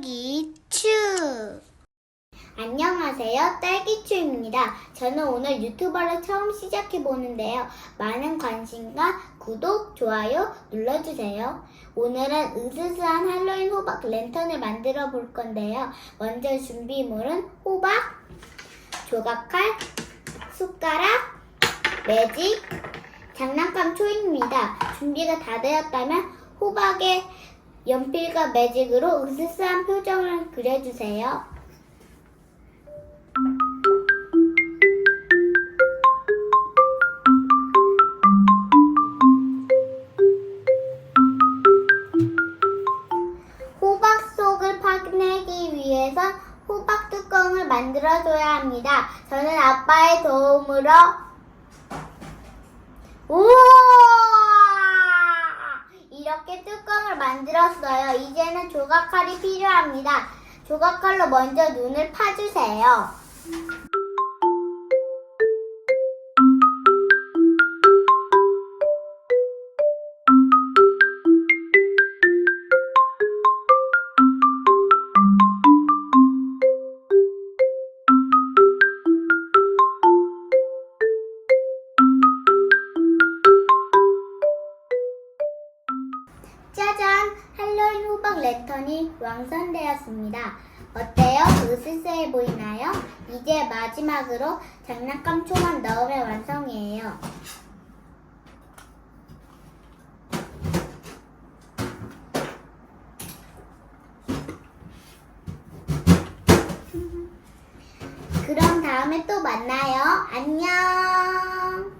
딸기추. 안녕하세요. 딸기추입니다. 저는 오늘 유튜버를 처음 시작해 보는데요. 많은 관심과 구독, 좋아요 눌러주세요. 오늘은 으스스한 할로윈 호박 랜턴을 만들어 볼 건데요. 먼저 준비물은 호박, 조각칼, 숟가락, 매직, 장난감 초입니다. 준비가 다 되었다면 호박에 연필과 매직으로 으스스한 표정을 그려주세요. 호박 속을 파내기 위해서 호박 뚜껑을 만들어줘야 합니다. 저는 아빠의 도움으로 이렇게 뚜껑을 만들었어요. 이제는 조각칼이 필요합니다. 조각칼로 먼저 눈을 파주세요. 짜잔! 할로윈 호박 랜턴이 완성되었습니다. 어때요? 으스스해 보이나요? 이제 마지막으로 장난감 초만 넣으면 완성이에요. 그럼 다음에 또 만나요. 안녕!